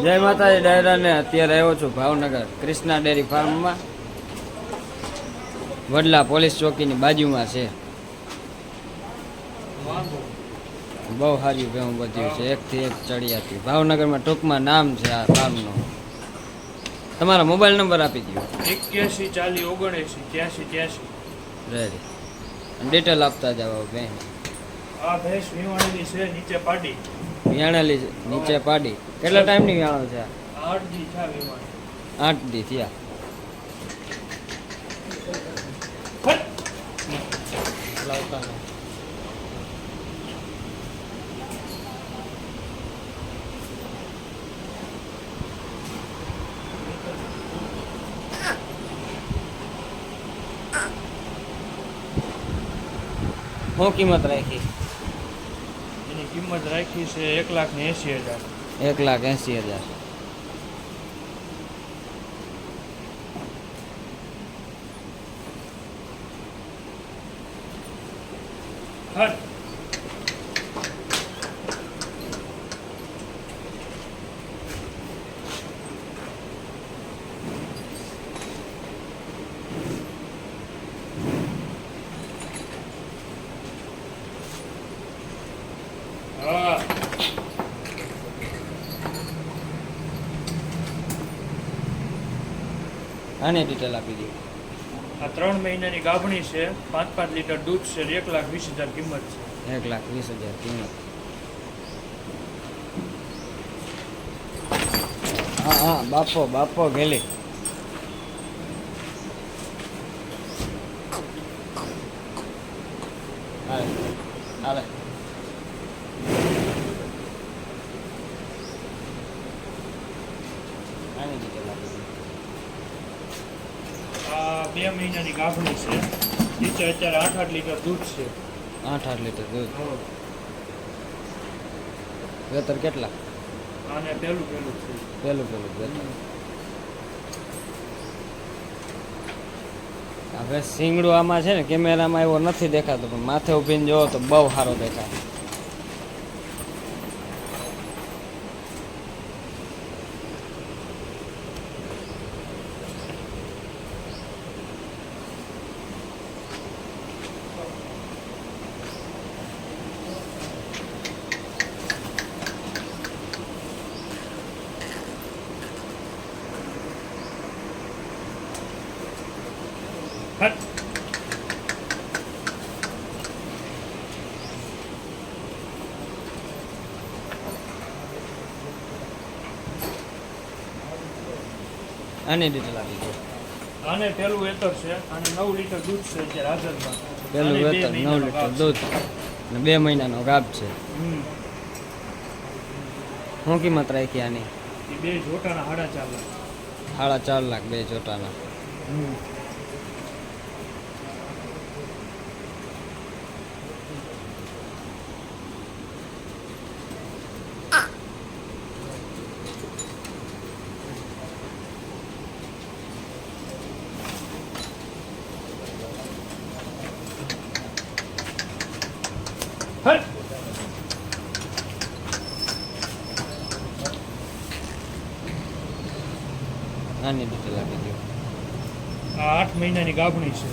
જય માતાજી ડાયરાને અત્યારે આવ્યો છું ભાવનગર. કૃષ્ણા ડેરી ફાર્મમાં. વડલા પોલીસ ચોકીની બાજુમાં છે. બહુ સારી ભેવું બધ્યું છે. એકથી એક ચડિયાતી ભાવનગરમાં ટૂંકમાં નામ છે આ ફાર્મનું. તમારો મોબાઈલ નંબર આપી દો એક્યાસી ચાલી ઓગણએંસી ત્યાસી ત્યાસી. રેડી ડિટેલ આપતા જાઓ બેન. આ ભેંસ વીવાણેલી છે નીચે પાડી. વિયાણેલી નીચે પાડી. કેટલા ટાઈમની વ્યાણો છે? આઠ દી થયા શું કિંમત રાખી? એની કિંમત રાખી છે એક લાખ ને એંસી હજાર. એક લાખ એંસી હજાર હર હા આને ડિટેલ આપી દો આ ત્રણ મહિનાની ગાભણી છે પાંચ પાંચ લીટર દૂધ છે એક લાખ વીસ હજાર કિંમત છે. એક લાખ વીસ હજાર કિંમત. હા હા બાપો બાપો ગેલી. હાલે હાલે આની ડિટેલ આપી દો આ બે મહિનાની ગાભણી છે. નીચે અત્યારે આઠ આઠ લીટર દૂધ છે. આઠ આઠ લીટર દૂધ. વેતર કેટલા? આને પહેલું પહેલું છે. પહેલું પહેલું વેતર. હવે સિંગડો આમાં છે ને કેમેરામાં એવો નથી દેખાતો પણ માથે ઊભીને જોવો તો બહુ સારો દેખાય. આની ડિટેલ આપી દો આને પેલું વેતર છે અને નવ લીટર દૂધ છે અત્યારે હાજરમાં. પેલું વેતર નવ લીટર દૂધ અને બે મહિનાનો ગાભ છે. શું કિંમત રાખી આની? બે જોટાના હાડા ચાર લાખ. સાડા ચાર લાખ બે ચોટાના આની ડિટેલ આપી દો આ આઠ મહિનાની ગાભણી છે.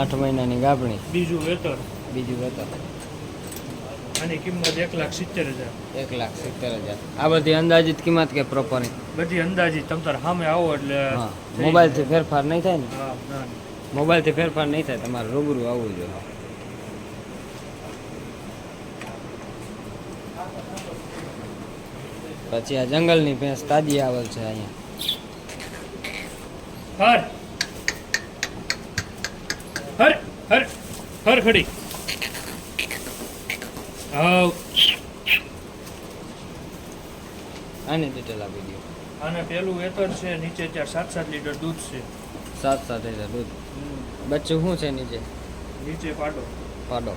આઠ મહિનાની ગાભણી. બીજું વેતર. બીજું વેતર. આની કિંમત એક લાખ સિત્તેર હજાર. એક લાખ સિત્તેર હજાર. આ બધી અંદાજિત કિંમત કે પ્રોપરની બધી અંદાજી તમ તાર સામે આવો એટલે મોબાઈલથી ફેરફાર નહીં થાય ના. મોબાઈલથી ફેરફાર નહીં થાય. તમારે રૂબરૂ આવવું જોઈએ. પછી આ જંગલની ભેંસ તાજી આવેલ છે અહીંયા. હર. હર હર હર ખડી હાવ આની ડિટેલ આપી દો આને પેલું વેતર છે નીચે ચાર સાત સાત લીટર દૂધ છે. સાત સાત લીટર દૂધ. બચ્ચું શું છે નીચે? નીચે પાડો. પાડો.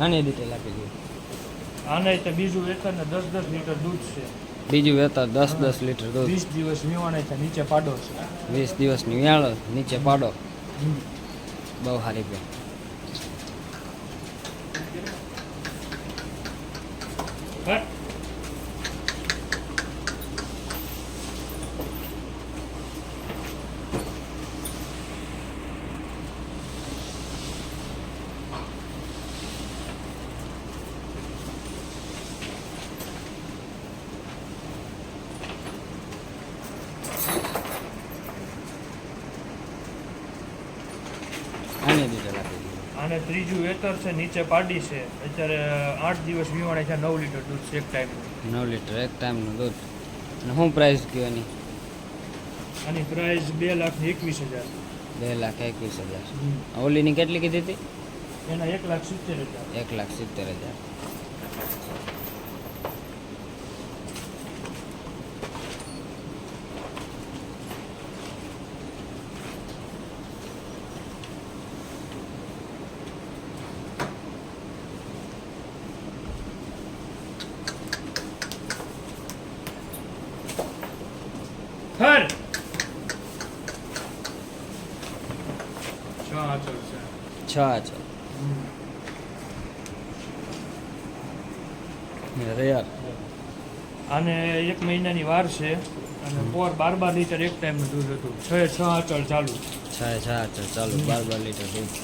આની ડિટેલ આપી દઈએ આને તો બીજું વેતન ને દસ દસ લીટર દૂધ છે. બીજું વેતર દસ દસ લીટર દૂધ. વીસ દિવસ નિવાણે છે નીચે પાડો છે. વીસ દિવસ નિવાળો નીચે પાડો. બહુ સારી બે હટ. આની ડિટેલ આને ત્રીજું વેતર છે નીચે પાડી છે. અત્યારે આઠ દિવસ વીવાણે છે નવ લીટર દૂધ છે એક ટાઈમનું નવ લીટર એક ટાઈમનું દૂધ. અને શું પ્રાઇસ કયો એની? આની પ્રાઇસ બે લાખ એકવીસ હજાર. બે લાખ એકવીસ હજાર. ઓલીની કેટલી કીધી હતી? એના એક લાખ સિત્તેર હજાર. એક લાખ સિત્તેર હજાર હર છ આંચળ છે છ છે રેયર આને એક મહિનાની વાર છે અને પોર બાર બાર લીટર એક ટાઈમનું દૂધ હતું. છ છ આચળ ચાલુ. છ છ છે ચાલુ બાર બાર લીટર દૂધ.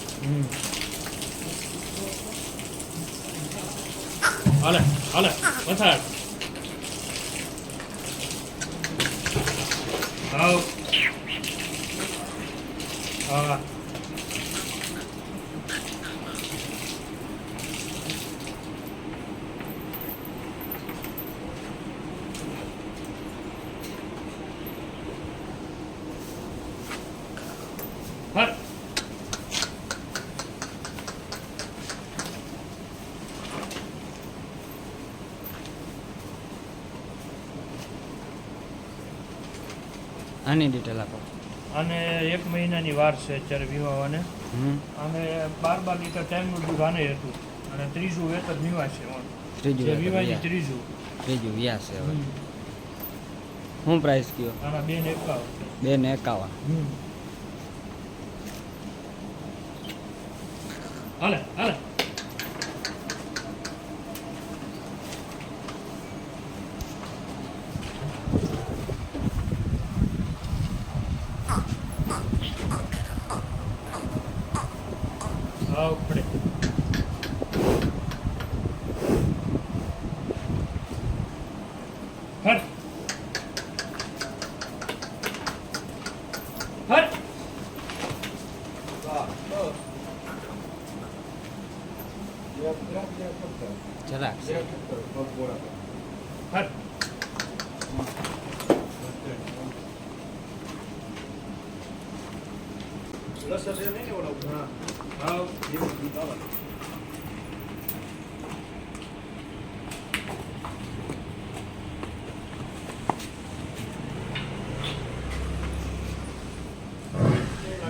હાલે હાલે પથાર. આવ હા. આની ડિટેલ આપો. અને એક મહિનાની વાર છે અત્યારે વિવાહને. હમ. અને બાર બાર લીટર ટાઈમનું દૂધ આને હતું. અને ત્રીજું વેતર વિવાહ છે. ત્રીજું વિવાહની ત્રીજું. ત્રીજું વ્યાસ છે હવે. શું પ્રાઇસ કયો? આના બે ને એકાવન બે ને એકાવન. હાલે હાલે. જરાક.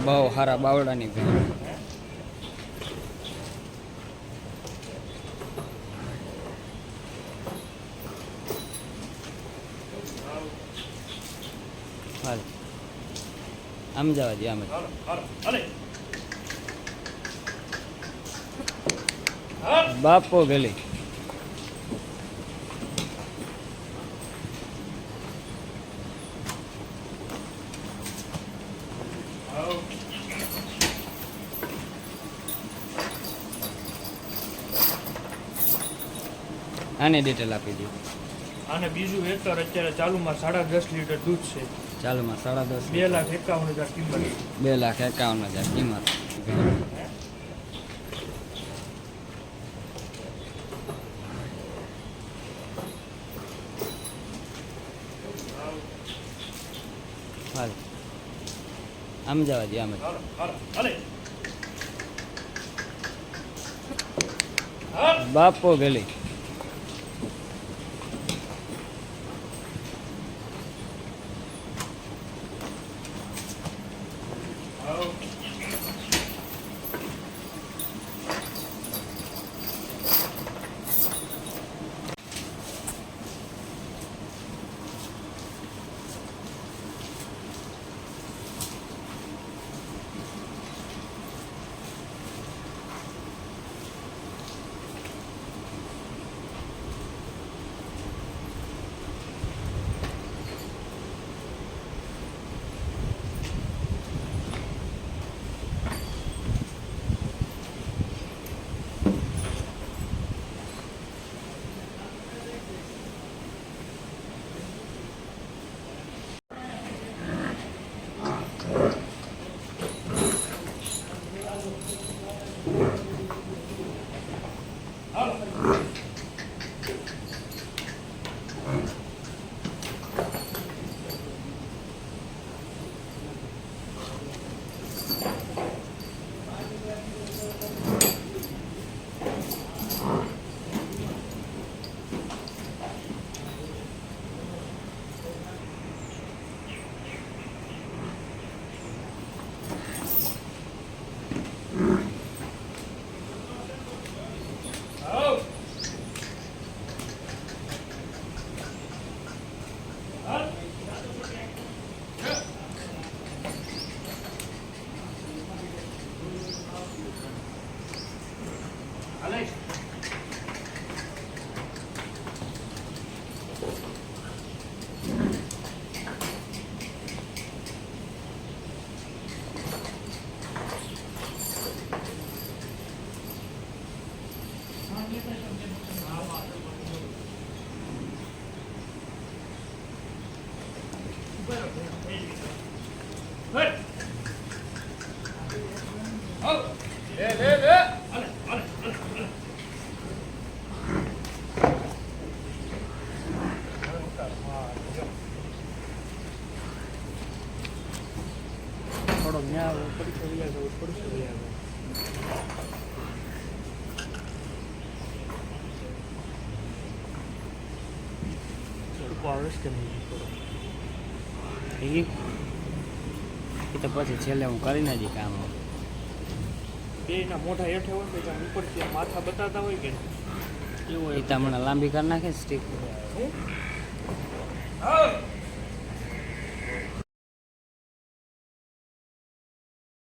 બહુ સારા બાવડાની ભેણ હાલ આમ જવા દે આમ બાપો ગલી. આને ડિટેલ આપી દો. આને બીજું વેક્ટર અત્યારે ચાલુમાં સાડા દસ લીટર દૂધ છે. ચાલુમાં સાડા દસ બે લાખ એકાવન હજાર કિંમત. બે લાખ એકાવન હજાર કિંમત. આમ જવા દે આમ બાપો ગલી. 냐고 꼬리 소리하고 꼬리 소리하고 저를 꼬아를 시켰는데 થોડો એ એ તો પછી છેલ્લે હું કરી નાખી કામ. બેયના મોઢા હેઠે હોય ને ત્યાં ઉપરથી માથા બતાવતા હોય કે? એવું એ તમને હમણાં લાંબી કરી નાખે સ્ટીક